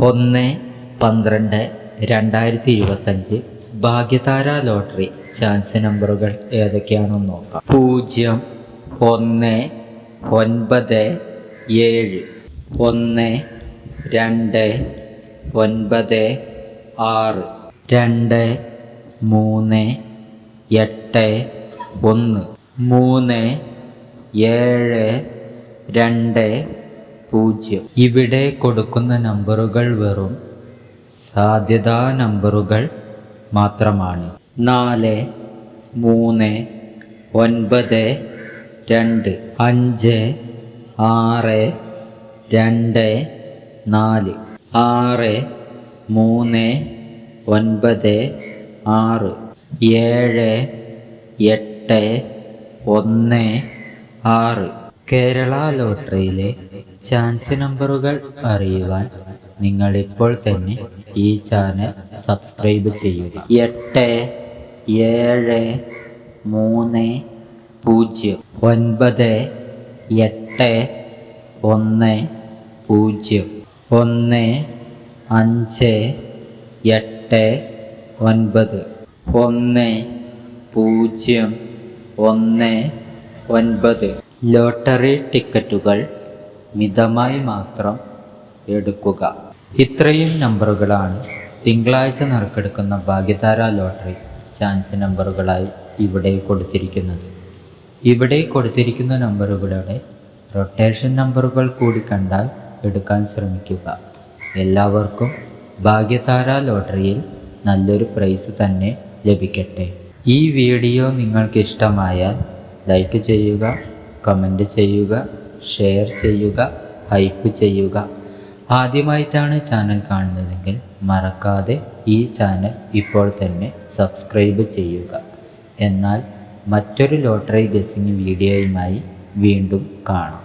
ഒന്ന് പന്ത്രണ്ട് രണ്ടായിരത്തി ഇരുപത്തഞ്ച് ഭാഗ്യതാര ലോട്ടറി ചാൻസ് നമ്പറുകൾ ഏതൊക്കെയാണെന്ന് നോക്കാം. പൂജ്യം ഒന്ന് ഒൻപത് ഏഴ്. ഒന്ന് രണ്ട് ഒൻപത് ആറ്. രണ്ട് മൂന്ന് എട്ട് ഒന്ന്. മൂന്ന് ഏഴ് രണ്ട് പൂജ്യം. ഇവിടെ കൊടുക്കുന്ന നമ്പറുകൾ വെറും സാധ്യതാ നമ്പറുകൾ മാത്രമാണ്. നാല് മൂന്ന് ഒൻപത് രണ്ട് അഞ്ച് ആറ് രണ്ട് നാല്. ആറ് മൂന്ന് ഒൻപത് ആറ്. ഏഴ് എട്ട് ഒന്ന് ആറ്. കേരള ലോട്ടറിയിലെ ചാൻസ് നമ്പറുകൾ അറിയുവാൻ നിങ്ങൾ ഇപ്പോൾ തന്നെ ഈ ചാനൽ സബ്സ്ക്രൈബ് ചെയ്യുക. എട്ട് ഏഴ് മൂന്ന് പൂജ്യം. ഒൻപത് എട്ട് ഒന്ന് പൂജ്യം. ഒന്ന് അഞ്ച് എട്ട് ഒൻപത്. ഒന്ന് പൂജ്യം. ഒന്ന് ഒൻപത്. ലോട്ടറി ടിക്കറ്റുകൾ മിതമായി മാത്രം എടുക്കുക. ഇത്രയും നമ്പറുകളാണ് തിങ്കളാഴ്ച നറുക്കെടുക്കുന്ന ഭാഗ്യതാര ലോട്ടറി ചാൻസ് നമ്പറുകളായി ഇവിടെ കൊടുത്തിരിക്കുന്നത്. ഇവിടെ കൊടുത്തിരിക്കുന്ന നമ്പറുകളുടെ റൊട്ടേഷൻ നമ്പറുകൾ കൂടി കണ്ടാൽ എടുക്കാൻ ശ്രമിക്കുക. എല്ലാവർക്കും ഭാഗ്യതാര ലോട്ടറിയിൽ നല്ലൊരു പ്രൈസ് തന്നെ ലഭിക്കട്ടെ. ഈ വീഡിയോ നിങ്ങൾക്ക് ഇഷ്ടമായാൽ ലൈക്ക് ചെയ്യുക കമന്റ് ചെയ്യുക ഷെയർ ചെയ്യുക ഹൈപ്പ് ചെയ്യുക. ആദ്യമായിട്ടാണ് ചാനൽ കാണുന്നതെങ്കിൽ മറക്കാതെ ഈ ചാനൽ ഇപ്പോൾ തന്നെ സബ്സ്ക്രൈബ് ചെയ്യുക. എന്നാൽ മറ്റൊരു ലോട്ടറി ഗസിംഗ് വീഡിയോയുമായി വീണ്ടും കാണാം.